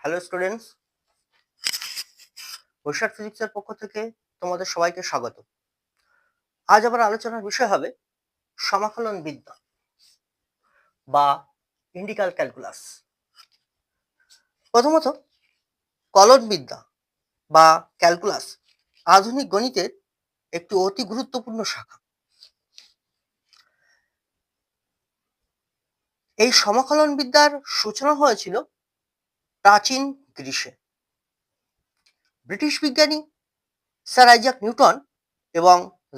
Hello students Boishakh ফিজিক্সের পক্ষ থেকে তোমাদের সবাইকে স্বাগত। আজ আবার আলোচনার বিষয় হবে সমাকলন বিদ্যা বা ইন্ডিকাল ক্যালকুলাস। প্রথমত, কলন বিদ্যা বা ক্যালকুলাস আধুনিক গণিতের একটি অতি গুরুত্বপূর্ণ শাখা। এই সমাকলন বিদ্যার সূচনা হয়েছিল প্রাচীন গ্রীসে ব্রিটিশ বিজ্ঞানী স্যার আইজাক নিউটন এবং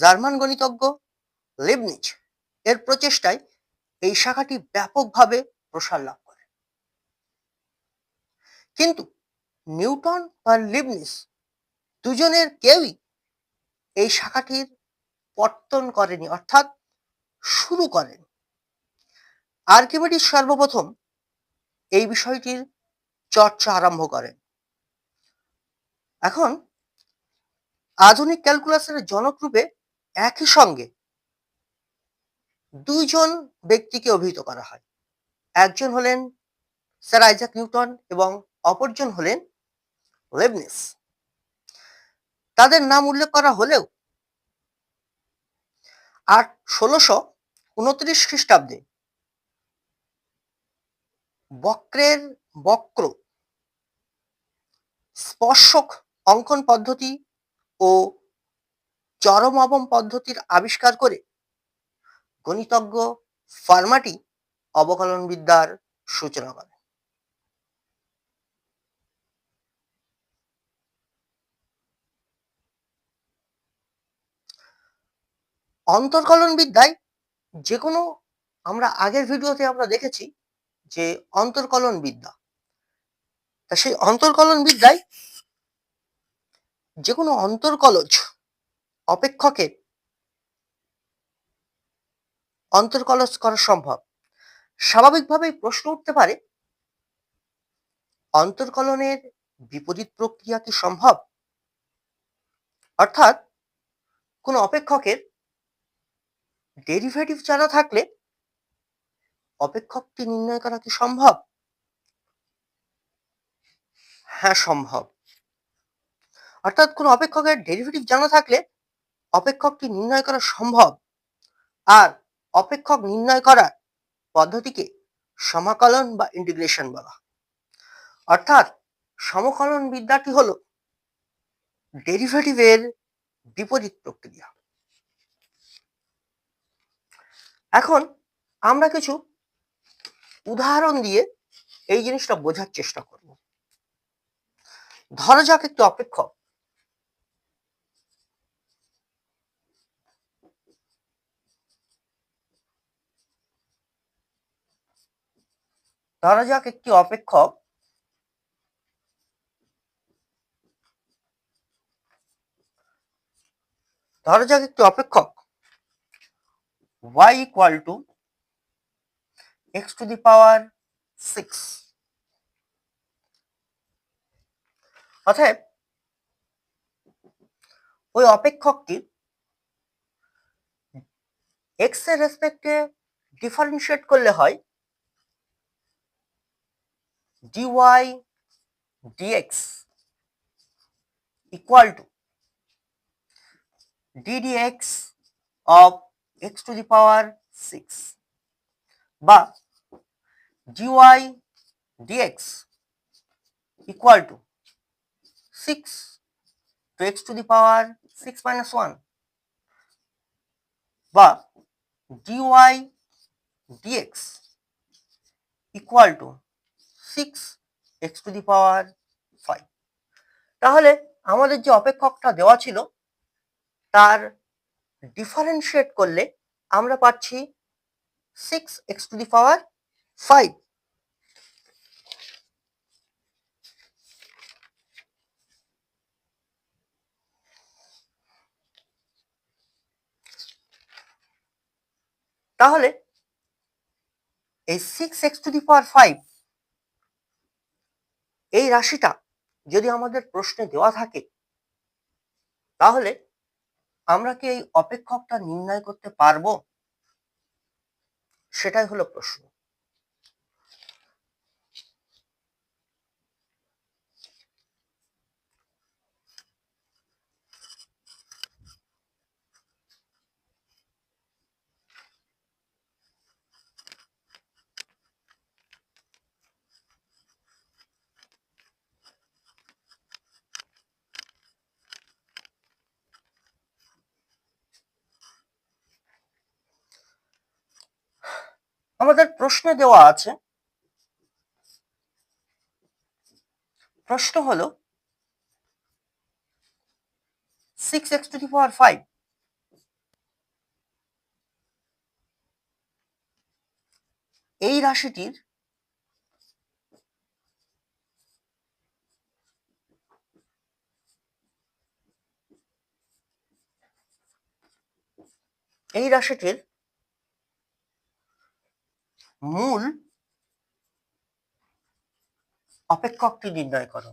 জার্মান গণিতজ্ঞ লেবনিজ এর প্রচেষ্টায় এই শাখাটি ব্যাপকভাবে প্রসার লাভ করে। কিন্তু নিউটন বা লিবনিস দুজনের কেউই এই শাখাটির পত্তন করেনি, অর্থাৎ শুরু করেন। আর্কিমিডিস সর্বপ্রথম এই বিষয়টির চর্চা আরম্ভ করেন এখন আধুনিক ক্যালকুলাসের জনক রূপে একই সঙ্গে দুইজন ব্যক্তিকে অভিহিত করা হয়। একজন হলেন স্যার আইজাক নিউটন এবং অপরজন হলেন লেবনিস। তাদের নাম উল্লেখ করা হলেও আর ষোলোশো উনত্রিশ খ্রিস্টাব্দে বক্রের বক্র। স্পর্শক অঙ্কন পদ্ধতি ও চরম অবম পদ্ধতির আবিষ্কার করে গণিতজ্ঞ ফার্মাটি অবকলন বিদ্যার সূচনা করে অন্তর্কলন বিদ্যায় যে কোনো আমরা আগের ভিডিওতে আমরা দেখেছি যে অন্তর্কলন বিদ্যা তা সেই অন্তর্কলন বিদ্যায় যে কোনো অন্তর্কলজ অপেক্ষকের অন্তর্কলজ করা সম্ভব। স্বাভাবিকভাবেই প্রশ্ন উঠতে পারে, অন্তর্কলনের বিপরীত প্রক্রিয়া কি সম্ভব? অর্থাৎ কোন অপেক্ষকের ডেরিভেটিভ জানা থাকলে অপেক্ষকটি নির্ণয় করা কি সম্ভব? হ্যাঁ সম্ভব। অর্থাৎ কোন অপেক্ষকের ডেরিভেটিভ জানা থাকলে অপেক্ষকটি নির্ণয় করা সম্ভব। আর অপেক্ষক নির্ণয় করার পদ্ধতিকে সমাকলন বা ইন্টিগ্রেশন বলা। অর্থাৎ সমকলন বিদ্যাটি হল ডেরিভেটিভের বিপরীত প্রক্রিয়া। এখন আমরা কিছু উদাহরণ দিয়ে এই জিনিসটা বোঝার চেষ্টা করব। ধরা যাক একটি অপেক্ষক। ধরা যাক একটি অপেক্ষক। ধরা যাক একটি অপেক্ষক। y equal to x to the power 6 অতএব, ওই অপেক্ষকটি x এর রেসপেক্টে ডিফারেনশিয়েট করলে হয় dy dx equal to ddx of x to the power 6 বা dy dx equal to 6 to x to the power 6 minus 1 বা dy dx equal to 6 x to the power 5 তাহলে আমাদের যে অপেক্ষকটা দেওয়া ছিল তার ডিফারেন্সিয়েট করলে আমরা পাচ্ছি six X to the power five তাহলে এই six X to the power five এই রাশিটা যদি আমাদের প্রশ্নে দেওয়া থাকে, তাহলে আমরা কি এই অপেক্ষকটা নির্ণয় করতে পারব? সেটাই হলো প্রশ্ন। আমাদের প্রশ্নে দেওয়া আছে। প্রশ্ন হলো six X to the power five এই রাশিটির এই রাশিটির মূল অপেক্ষকটি নির্ণয় করো।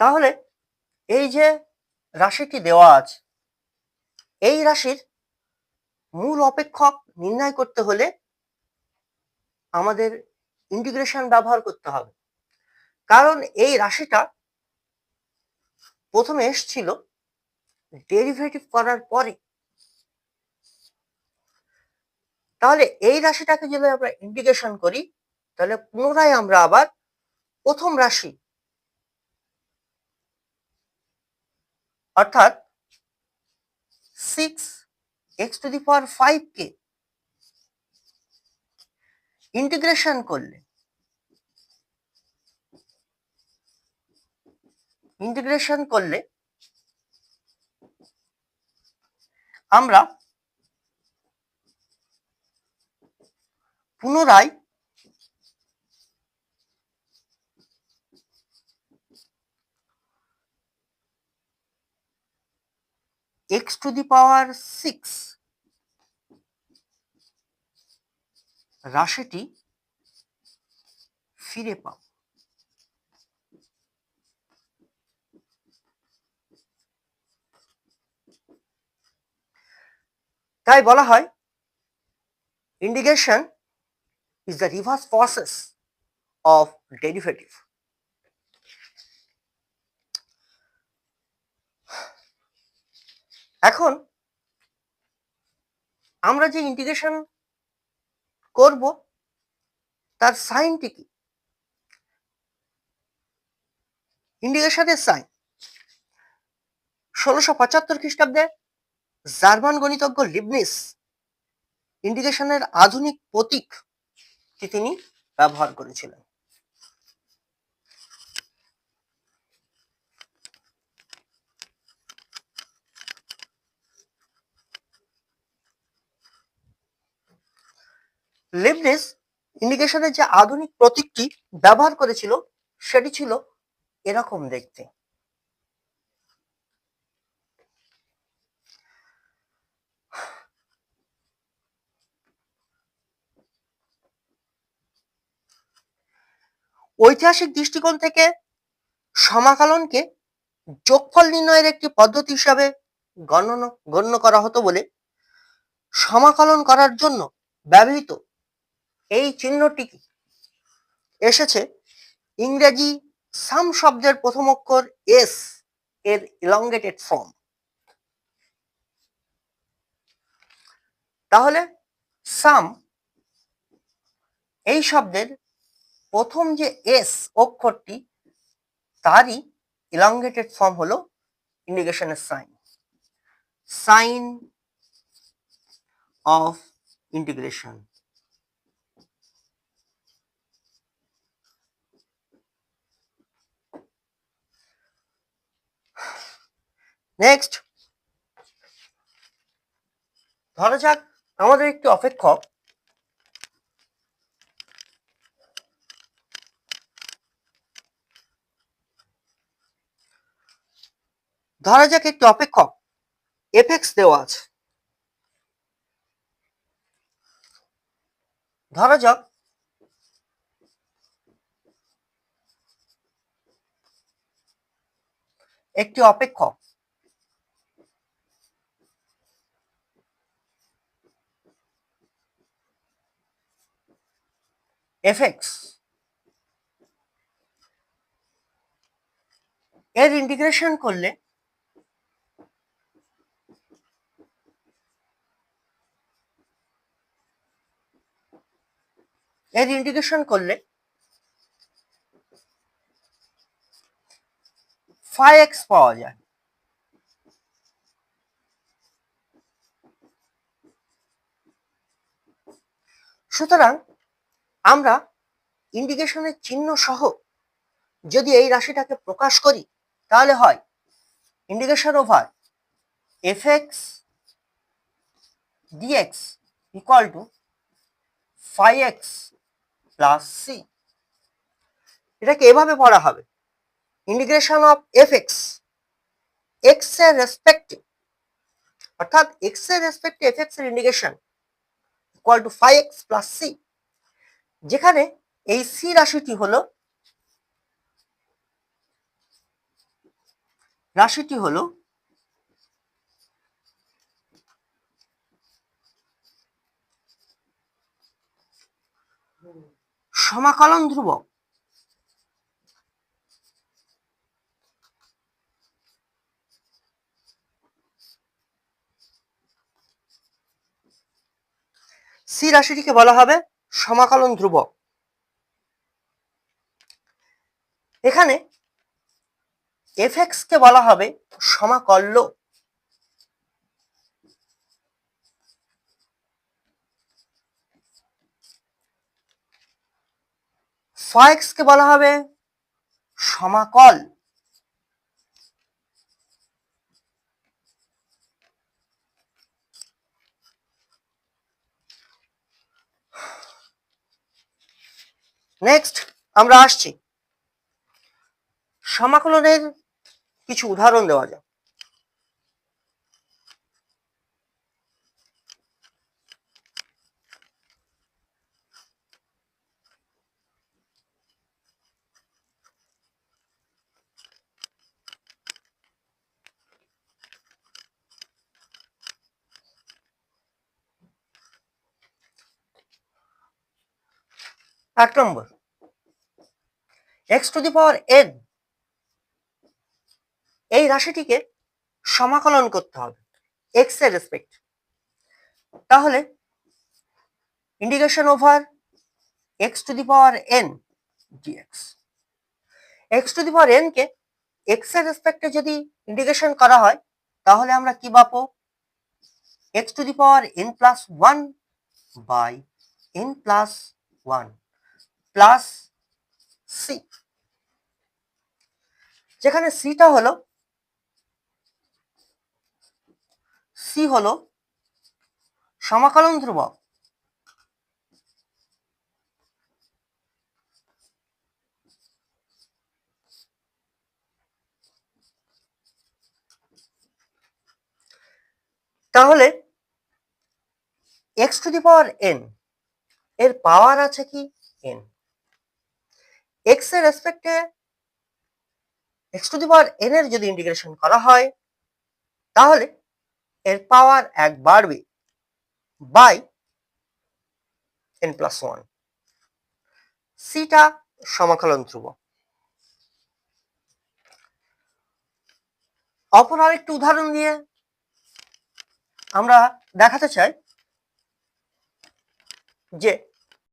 তাহলে এই যে রাশিটি দেওয়া আছে এই রাশির মূল অপেক্ষক নির্ণয় করতে হলে আমাদের ইন্টিগ্রেশন ব্যবহার করতে হবে। কারণ এই রাশিটা প্রথমে এসছিল ডেরিভেটিভ করার পরে। তাহলে এই রাশিটাকে যদি আমরা ইন্টিগ্রেশন করি, তাহলে পুনরায় আমরা আবার প্রথম রাশি অর্থাৎ six X to the power five K integration করলে ইন্টিগ্রেশন করলে আমরা পুনরায় X to the power six রাশিটি ফিরে পাও। তাই বলা হয় integration is the reverse process of derivative এখন আমরা যে ইন্টিগ্রেশন করব, তার সাইনটি কি? ইন্টিগ্রেশনের সাইন ষোলোশো পঁচাত্তর খ্রিস্টাব্দে জার্মান গণিতজ্ঞ লিবনিস ইন্টিগ্রেশনের আধুনিক প্রতীক তিনি ব্যবহার করেছিলেন। লিবনিস ইন্ডিকেশনের যে আধুনিক প্রতীকটি ব্যবহার করেছিল, সেটি ছিল এরকম দেখতে। ঐতিহাসিক দৃষ্টিকোণ থেকে সমাকলনকে যোগফল নির্ণয়ের একটি পদ্ধতি হিসাবে গণন গণ্য করা হতো বলে সমাকলন করার জন্য ব্যবহৃত এই চিহ্নটি এসেছে ইংরেজি সাম শব্দের প্রথম অক্ষর এস এর ইলঙ্গেটেড ফর্ম তাহলে সাম এই শব্দের প্রথম যে এস অক্ষরটি, তারই ইলঙ্গেটেড ফর্ম হলো ইন্ডিকেশনের sign sign of integration next ধরা যাক, আমাদের একটি অপেক্ষক ধরা যাক একটি অপেক্ষক এফেক্স দেওয়া আছে। ধরা যাক। একটি অপেক্ষক এক্সের ইন্টিগ্রেশন করলে এর ইন্টিগ্রেশন করলে ফাই এক্স পাওয়া যায়। সুতরাং আমরা ইন্ডিকেশনের চিহ্ন সহ যদি এই রাশিটাকে প্রকাশ করি, তাহলে হয় integration over F X DX equal to phi X plus C. এটাকে এভাবে পড়া হবে। ইন্টিগ্রেশন অফ এফ এক্স এক্সের রেসপেক্টে অর্থাৎ এক্সের রেসপেক্টে এফ এক্সের integration equal to phi X plus C. যেখানে এই সি রাশিটি হলো রাশিটি হলো সমাকলন ধ্রুবক। সি রাশিটিকে বলা হবে সমাকলন ধ্রুবক। এখানে এফ কে বলা হবে সমাকল্য ফাইক্স কে বলা হবে সমাকল। নেক্সট আমরা আসছি। সমাকলনের কিছু উদাহরণ দেওয়া যাক। এক নম্বর। X to the power N এই রাশিটিকে সমাকলন করতে হবে এক্সের রেসপেক্ট তাহলে integration over X to the power N DX X to the power N কে এক্সের রেসপেক্টে যদি ইন্টিগ্রেশন করা হয়, তাহলে আমরা কি পাবো? X to the power N plus one by N plus one plus C যেখানে সিটা হলো সি হলো সমাকলন ধ্রুবক। তাহলে X to the power N এর পাওয়ার আছে কি? এন এক্সের রেসপেক্টে X to the power N এর যদি ইন্টিগ্রেশন করা হয়, তাহলে এর পাওয়ার এক বাড়বে বাই এন প্লাস ওয়ান সিটা সমাকলন ধ্রুব অপর আরেকটি উদাহরণ দিয়ে আমরা দেখাতে চাই যে